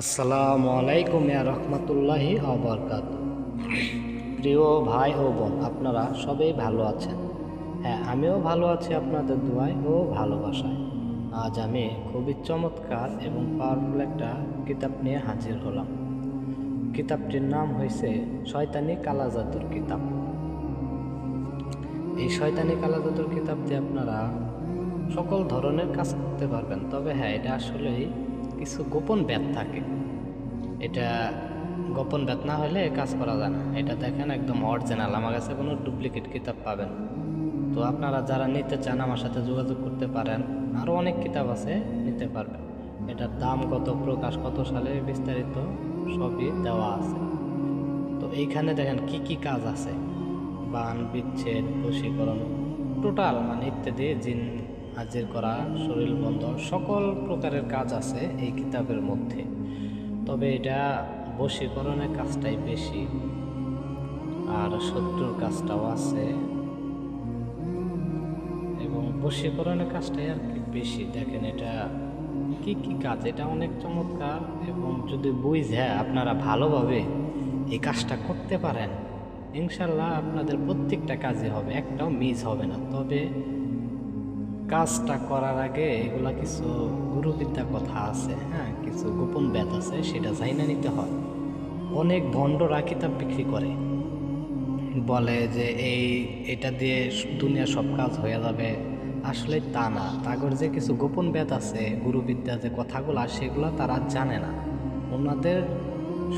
আসসালামু আলাইকুম ইয়া রহমতুল্লাহি আবরকাত প্রিয় ভাই ও বোন, আপনারা সবাই ভালো আছেন? হ্যাঁ আমিও ভালো আছি আপনাদের দোয়ায় ও ভালোবাসায়। আজ আমি খুবই চমৎকার এবং পাওয়ারফুল একটা কিতাব নিয়ে হাজির হলাম। কিতাবটির নাম হয়েছে শয়তানি কালাজাতুর কিতাব। এই শয়তানি কালাজাতুর কিতাব দিয়ে আপনারা সকল ধরনের কাজ করতে পারবেন। তবে হ্যাঁ এটা আসলেই কিছু গোপন ব্যাত থাকে। এটা গোপন ব্যাত না হলে কাজ করা যায় না। এটা দেখেন একদম অরিজিনাল আমার কাছে কোনো ডুপ্লিকেট কিতাব পাবেন তো আপনারা যারা নিতে চান আমার সাথে যোগাযোগ করতে পারেন। আরও অনেক কিতাব আছে, নিতে পারবেন। এটার দাম কত, প্রকাশ কত সালে বিস্তারিত সবই দেওয়া আছে। তো এইখানে দেখেন কি কি কাজ আছে। বান, বিচ্ছেদ, বশীকরণ, টোটাল মানে ইত্যাদি জিন হাজির করা, শরীর বন্ধ, সকল প্রকারের কাজ আছে এই কিতাবের মধ্যে। তবে এটা বশীকরণের কাজটাই বেশি, আর শত্রুর কাজটাও আছে। এবং বশীকরণের কাজটাই আর কি বেশি। দেখেন এটা কি কি কাজ? এটা অনেক চমৎকার এবং যদি বুঝে আপনারা ভালোভাবে এই কাজটা করতে পারেন, ইনশাল্লাহ আপনাদের প্রত্যেকটা কাজই হবে, একটাও মিস হবে না। তবে কাজটা করার আগে এগুলা কিছু গুরুবিদ্যা কথা আছে হ্যাঁ? কিছু গোপন ব্যাত আছে, সেটা জাইনা নিতে হয়। অনেক ভণ্ডরা কিতাব বিক্রি করে। বলে যে এই, এটা দিয়ে দুনিয়া সব কাজ হয়ে যাবে। আসলে তা না। তাগর যে কিছু গোপন ব্যাত আছে, গুরুবিদ্যা যে কথাগুলো, সেগুলো তারা জানে না। ওনাদের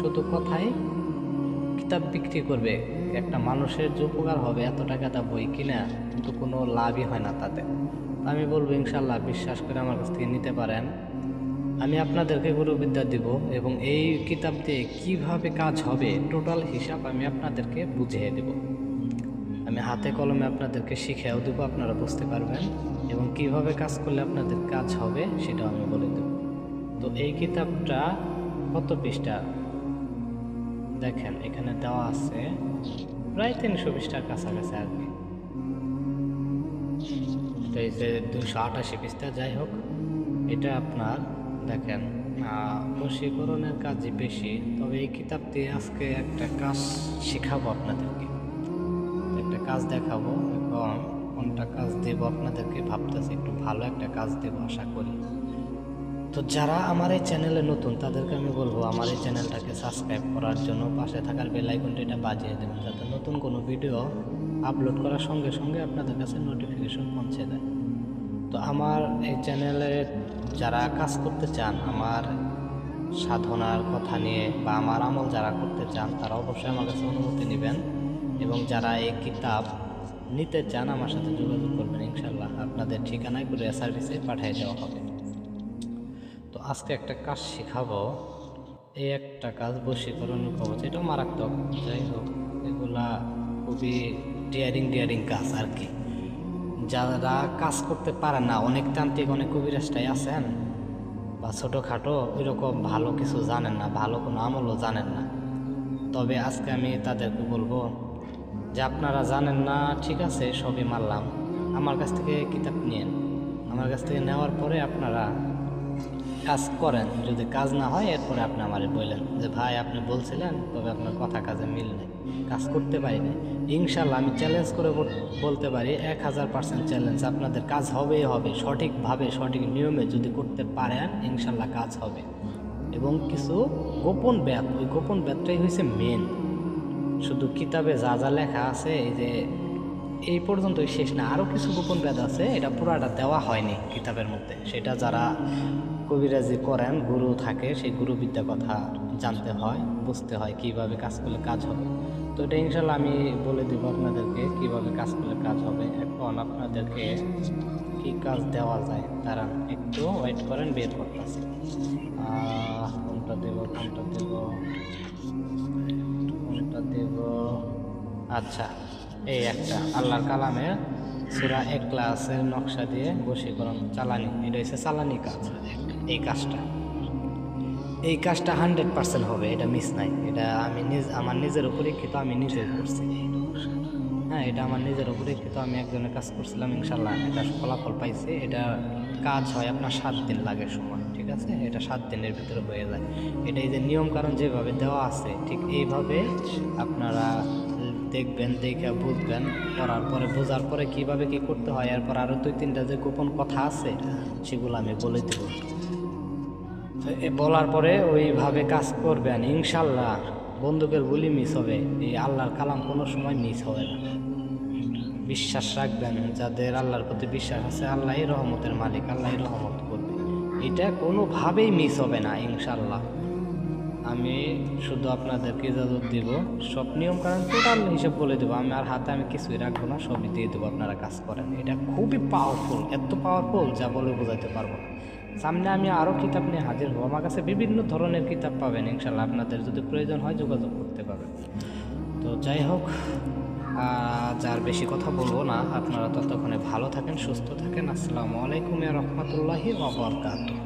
শুধু কথাই কিতাব বিক্রি করবে, একটা মানুষের যে উপকার হবে, এত টাকা তা বই কিনা, কিন্তু কোনো লাভই হয় না তাতে। আমি বলব ইনশাল্লাহ বিশ্বাস করে আমার কাছ থেকে নিতে পারেন। আমি আপনাদেরকে গুরুবিদ্যা দিব, এবং এই কিতাব দিয়ে কীভাবে কাজ হবে, টোটাল হিসাব আমি আপনাদেরকে বুঝিয়ে দেব। আমি হাতে কলমে আপনাদেরকে শিখেও দেবো, আপনারা বুঝতে পারবেন, এবং কীভাবে কাজ করলে আপনাদের কাজ হবে, সেটাও আমি বলে দেব। তো এই কিতাবটা কত পৃষ্ঠা? দেখেন এখানে দেওয়া আছে প্রায় তিনশো পৃষ্ঠার কাছাকাছি আর কি। তো এই যে দুশো আটাশি পৃষ্ঠা যাই হোক এটা আপনার দেখেন আহ, বশীকরণের কাজই বেশি তবে এই কিতাব দিয়ে আজকে একটা কাজ শেখাবো আপনাদেরকে। একটা কাজ দেখাবো এবং কোনটা কাজ দেবো আপনাদেরকে ভাবতেছি একটু ভালো একটা কাজ দেবো আশা করি। তো যারা আমার এই চ্যানেলে নতুন, তাদেরকে আমি বলব আমার এই চ্যানেলটাকে সাবস্ক্রাইব করার জন্য পাশে থাকার বেল আইকনটা এটা বাজিয়ে দেবেন, যাতে নতুন কোনো ভিডিও আপলোড করার সঙ্গে সঙ্গে আপনাদের কাছে নোটিফিকেশন পৌঁছে দেয়। তো আমার এই চ্যানেলে যারা কাজ করতে চান, আমার সাধনার কথা নিয়ে বা আমার আমল যারা করতে চান, তারা অবশ্যই আমার কাছে অনুমতি নেবেন এবং যারা এই কিতাব নিতে চান, আমার সাথে যোগাযোগ করবেন ইনশাল্লাহ আপনাদের ঠিকানায় করে সার্ভিসে পাঠিয়ে দেওয়া হবে। তো আজকে একটা কাজ শেখাবো। এই একটা কাজ বশীকরণ কবচ, এটাও মারাত্মক। যাই হোক, এগুলা খুবই ডিয়ারিং ডিয়ারিং কাজ আর কি। যারা কাজ করতে পারেন না, অনেক তান্ত্রিক, অনেক কবিরাজটাই আছেন, বা ছোটোখাটো, ওইরকম ভালো কিছু জানেন না, ভালো কোনো আমলও জানেন না। তবে আজকে আমি তাদেরকে বলব যে আপনারা জানেন না, ঠিক আছে, সবই মারলাম আমার কাছ থেকে কিতাব নিয়েন। আমার কাছ থেকে নেওয়ার পরে আপনারা কাজ করেন, যদি কাজ না হয়, এরপরে আপনি আমারে বললেন যে, ভাই, আপনি বলছিলেন, তবে আপনার কথা কাজে মিল নেই, কাজ করতে পারি না ইনশাল্লাহ আমি চ্যালেঞ্জ করে বল- বলতে পারি, এক হাজার পার্সেন্ট চ্যালেঞ্জ আপনাদের কাজ হবেই হবে, সঠিকভাবে, সঠিক নিয়মে যদি করতে পারেন ইনশাল্লাহ কাজ হবে। এবং কিছু গোপন ব্যাত ওই গোপন ব্যাতটাই হয়েছে মেন শুধু কিতাবে যা যা লেখা আছে, এই যে, এই পর্যন্তই শেষ না আরও কিছু গোপন ব্যাধ আছে, এটা পুরাটা দেওয়া হয়নি কিতাবের মধ্যে। সেটা যারা কবিরাজি করেন, গুরু থাকে, সেই গুরুবিদ্যা কথা জানতে হয়, বুঝতে হয় কীভাবে কাজ করলে কাজ হবে। তো এটা ইনশাল্লাহ আমি বলে দেব আপনাদেরকে কীভাবে কাজ করলে কাজ হবে। এখন আপনাদেরকে কি কাজ দেওয়া যায় তারা একটু ওয়েট করেন, বের করতেছে। কোনটা দেব কোনটা দেব? কোনটা দেব? আচ্ছা এই একটা, আল্লাহর কালামের সুরা এক ক্লাসের নকশা দিয়ে বশীকরণ, চালানি। এটা হচ্ছে চালানি কাজ, এই কাজটা। এই কাজটা হান্ড্রেড পার্সেন্ট হবে, এটা মিস নাই। এটা আমি নিজ আমার নিজের উপরে কিন্তু আমি নিজে করছি। হ্যাঁ এটা আমার নিজের উপরে কিন্তু আমি একজনের কাজ করছিলাম ইনশাল্লাহ এটা ফলাফল পাইছি। এটা কাজ হয় আপনার সাত দিন লাগে সময় ঠিক আছে? এটা সাত দিনের ভিতরে হয়ে যায়। এটা এই যে নিয়ম কারণ যেভাবে দেওয়া আছে, ঠিক এইভাবে আপনারা দেখবেন, দেখে বুঝবেন, করার পরে বোঝার পরে কীভাবে কি করতে হয়, এরপর আরও দুই, তিনটা যে গোপন কথা আছে, সেগুলো আমি বলে দেব। বলার পরে ওইভাবে কাজ করবেন, ইনশাল্লাহ। বন্দুকের গুলি মিস হবে, এই আল্লাহর কালাম কোনো সময় মিস হবে না। বিশ্বাস রাখবেন, যাদের আল্লাহর প্রতি বিশ্বাস আছে, আল্লাহই রহমতের মালিক, আল্লাহই রহমত করবে। এটা কোনোভাবেই মিস হবে না, ইনশাল্লাহ। আমি শুধু আপনাদেরকে ইজাজত দিব, সব নিয়ম কারণ টোটাল হিসাব বলে দেবো। আমি আর হাতে আমি কিছুই রাখব না, সবই দিয়ে দেবো আপনারা কাজ করেন। এটা খুবই পাওয়ারফুল এত পাওয়ারফুল যা বলে বোঝাতে পারব না। সামনে আমি আরও কিতাব নিয়ে হাজির হব। আমার কাছে বিভিন্ন ধরনের কিতাব পাবেন ইনশাল্লাহ আপনাদের যদি প্রয়োজন হয় যোগাযোগ করতে পারবেন। তো যাই হোক যার বেশি কথা বলব না, আপনারা ততক্ষণে ভালো থাকেন, সুস্থ থাকেন। আসসালামু আলাইকুম রহমতুল্লাহি ওবরকাতুহ